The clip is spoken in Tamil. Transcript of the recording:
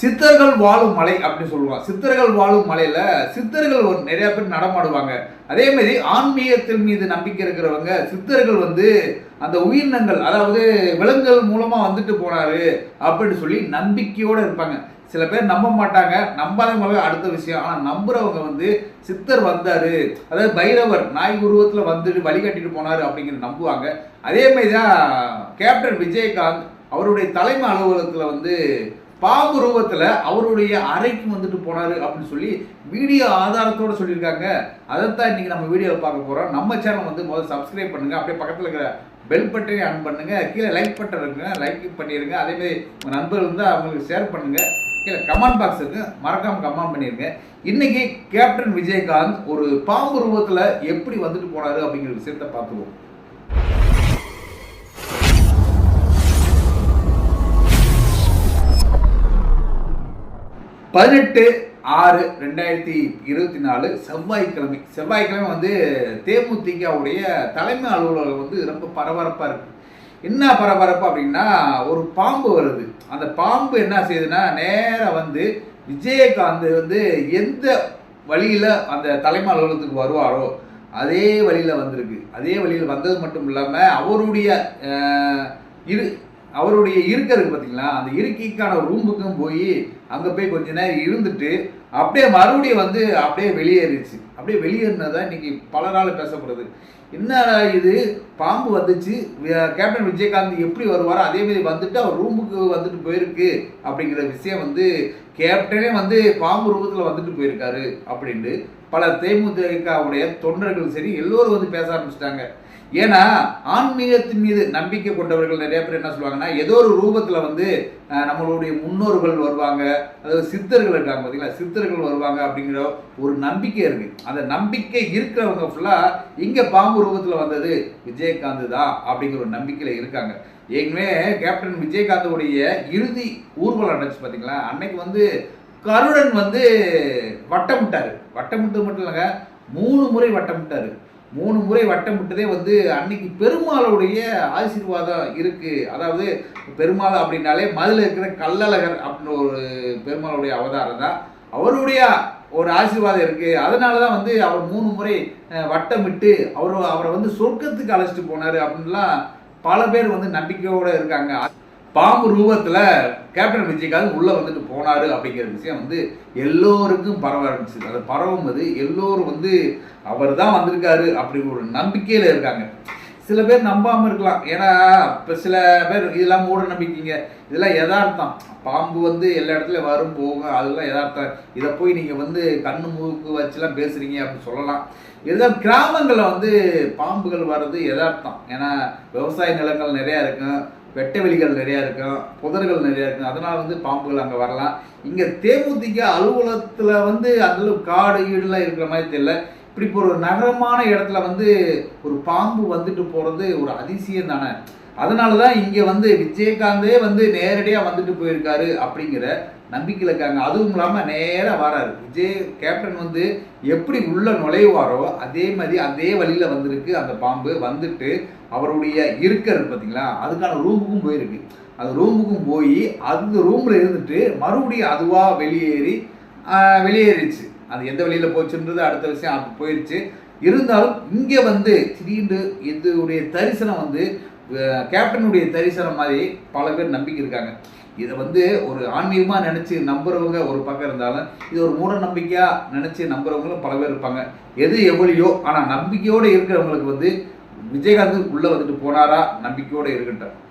சித்தர்கள் வாழும் மலை அப்படின்னு சொல்லுவாங்க. சித்தர்கள் வாழும் மலையில சித்தர்கள் ஒரு நிறைய பேர் நடமாடுவாங்க. அதே மாதிரி ஆன்மீகத்தின் மீது நம்பிக்கை இருக்கிறவங்க சித்தர்கள் வந்து அந்த உயிரினங்கள் அதாவது விலங்குகள் மூலமா வந்துட்டு போனாரு அப்படின்னு சொல்லி நம்பிக்கையோட இருப்பாங்க. சில பேர் நம்ப மாட்டாங்க. நம்பாதவங்க அடுத்த விஷயம். ஆனா நம்புறவங்க வந்து சித்தர் வந்தாரு. அதாவது பைரவர் நாய் உருவத்துல வந்துட்டு வழிகாட்டிட்டு போனாரு அப்படிங்கிறது நம்புவாங்க. அதே மாதிரி தான் கேப்டன் விஜயகாந்த் அவருடைய தலைமை அலுவலகத்துல வந்து பாம்பு ரூபத்தில் அவருடைய அறைக்கு வந்துட்டு போனார் அப்படின்னு சொல்லி வீடியோ ஆதாரத்தோட சொல்லியிருக்காங்க. அதைத்தான் இன்றைக்கி நம்ம வீடியோவில் பார்க்க போகிறோம் நம்ம சேனல் வந்து முதல்ல சப்ஸ்கிரைப் பண்ணுங்கள் அப்படியே பக்கத்தில் இருக்கிற பெல் பட்டனை ஆன் பண்ணுங்க. கீழே லைக் பட்டன் இருக்குங்க. லைக் பண்ணிடுங்க அதே மாதிரி நண்பர்கள் வந்து அவங்களுக்கு ஷேர் பண்ணுங்கள் கீழே கமெண்ட் பாக்ஸ் இருக்கு. மறக்காம கமெண்ட் பண்ணிருங்க. இன்னைக்கு கேப்டன் விஜயகாந்த் ஒரு பாம்பு ரூபத்துல எப்படி வந்துட்டு போனாரு அப்படிங்கிற விஷயத்த பார்த்துருவோம். பதினெட்டு ஆறு ரெண்டாயிரத்தி இருபத்தி நாலு செவ்வாய்க்கிழமை. செவ்வாய்க்கிழமை வந்து தேமுதிகவுடைய தலைமை அலுவலகம் வந்து ரொம்ப பரபரப்பாக இருக்கு. என்ன பரபரப்பு அப்படின்னா ஒரு பாம்பு வருது. அந்த பாம்பு என்ன செய்யுதுன்னா நேராக வந்து விஜயகாந்த் வந்து எந்த வழியில் அந்த தலைமை அலுவலகத்துக்கு வருவாரோ அதே வழியில் வந்திருக்கு. அதே வழியில் வந்தது மட்டும் இல்லாமல் அவருடைய இரு அவருடைய இருக்கருக்கு பார்த்தீங்களா அந்த இருக்கைக்கான ரூமுக்கும் போய் அங்கே போய் கொஞ்ச நேரம் இருந்துட்டு அப்படியே மறுபடியும் வந்து அப்படியே வெளியேறிச்சு அப்படியே வெளியேறினதான் இன்னைக்கு பலரால் பேசப்படுது. என்ன இது? பாம்பு வந்துச்சு. கேப்டன் விஜயகாந்த் எப்படி வருவாரோ அதேமாரி வந்துட்டு அவர் ரூமுக்கு வந்துட்டு போயிருக்கு அப்படிங்கிற விஷயம் வந்து கேப்டனே வந்து பாம்பு ரூபத்தில் வந்துட்டு போயிருக்காரு அப்படின்ட்டு பல தேமுதிகவுடைய தொண்டர்கள் சரி எல்லோரும் வந்து பேச ஆரம்பிச்சிட்டாங்க. ஏன்னா ஆன்மீகத்தின் மீது நம்பிக்கை கொண்டவர்கள் நிறைய பேர் என்ன சொல்லுவாங்கன்னா ஏதோ ஒரு ரூபத்தில் வந்து நம்மளுடைய முன்னோர்கள் வருவாங்க அதாவது சித்தர்கள் இருக்காங்க பார்த்தீங்களா சித்தர்கள் வருவாங்க அப்படிங்கிற ஒரு நம்பிக்கை இருக்கு. அந்த நம்பிக்கை இருக்கிறவங்க ஃபுல்லாக இங்கே பாம்பு ரூபத்தில் வந்தது விஜயகாந்த் தான் அப்படிங்கிற ஒரு நம்பிக்கையில் இருக்காங்க. ஏற்கனவே கேப்டன் விஜயகாந்தோடைய இறுதி ஊர்வலம் நடந்துச்சு பார்த்தீங்களா அன்னைக்கு வந்து கருடன் வந்து வட்டமிட்டார். வட்டமிட்டது மட்டும் இல்லைங்க மூணு முறை வட்டமிட்டார். மூணு முறை வட்டமிட்டதே வந்து அன்னைக்கு பெருமாளுடைய ஆசீர்வாதம் இருக்கு. அதாவது பெருமாள் அப்படின்னாலே மதில் இருக்கிற கல்லழகர் அப்படின்னு ஒரு பெருமாளுடைய அவதாரம் தான். அவருடைய ஒரு ஆசீர்வாதம் இருக்கு. அதனால தான் வந்து அவர் மூணு முறை வட்டமிட்டு அவர் அவரை வந்து சொர்க்கத்துக்கு அழைச்சிட்டு போனார் அப்படின்லாம் பல பேர் வந்து நம்பிக்கையோடு இருக்காங்க. பாம்பு ரூபத்தில் கேப்டன் விஜயகாந்த் உள்ளே வந்துட்டு போனார் அப்படிங்கிற விஷயம் வந்து எல்லோருக்கும் பரவ ஆரம்பிச்சது. அது பரவும் போது எல்லோரும் வந்து அவர் தான் வந்திருக்காரு அப்படிங்கிற ஒரு நம்பிக்கையில் இருக்காங்க. சில பேர் நம்பாமல் இருக்கலாம். ஏன்னா இப்போ சில பேர் இதெல்லாம் மூட நம்பிக்கைங்க. இதெல்லாம் யதார்த்தம். பாம்பு வந்து எல்லா இடத்துலையும் வரும் போகும். அதெல்லாம் யதார்த்தம். இதை போய் நீங்கள் வந்து கண்ணு மூக்கு வச்சுலாம் பேசுகிறீங்க அப்படின்னு சொல்லலாம். இதுதான் கிராமங்களில் வந்து பாம்புகள் வர்றது யதார்த்தம். ஏன்னா விவசாய நிலங்கள் நிறையா இருக்கும். வெட்டவெளிகள் நிறையா இருக்கும் புதர்கள் நிறையா இருக்கும். அதனால் வந்து பாம்புகள் அங்கே வரலாம். இங்கே தேமுதிக அலுவலகத்தில் வந்து அதில் காடு ஈடுலாம் இருக்கிற மாதிரி தெரியல. இப்படி இப்போ ஒரு நகரமான இடத்துல வந்து ஒரு பாம்பு வந்துட்டு போகிறது ஒரு அதிசயம் தானே. அதனால தான் இங்கே வந்து விஜயகாந்தே வந்து நேரடியாக வந்துட்டு போயிருக்காரு அப்படிங்கிற நம்பிக்கையில் இருக்காங்க. அதுவும் இல்லாமல் நேராக வராரு. விஜய் கேப்டன் வந்து எப்படி உள்ளே நுழைவாரோ அதே மாதிரி அதே வழியில் வந்திருக்கு. அந்த பாம்பு வந்துட்டு அவருடைய இருக்கிறது பார்த்தீங்களா அதுக்கான ரூமுக்கும் போயிருக்கு. அந்த ரூமுக்கும் போய் அந்த ரூமில் இருந்துட்டு மறுபடியும் அதுவாக வெளியேறி வெளியேறிச்சு அது எந்த வழியில் போச்சுன்றது அடுத்த விஷயம். அது போயிடுச்சு இருந்தாலும் இங்கே வந்து திடீர்னு இதனுடைய தரிசனம் வந்து கேப்டனுடைய தரிசனம் மாதிரி பல பேர் நம்பிக்கை இருக்காங்க இதை வந்து ஒரு ஆன்மீகமாக நினச்சி நம்புறவங்க ஒரு பக்கம் இருந்தாலும் இது ஒரு மூட நம்பிக்கையாக நினச்சி நம்புறவங்களும் பல பேர் இருப்பாங்க. எது எவ்வளியோ ஆனால் நம்பிக்கையோடு இருக்கிறவங்களுக்கு வந்து விஜயகாந்த் உள்ளே வந்துட்டு போனாரா? நம்பிக்கையோடு இருக்கட்டும்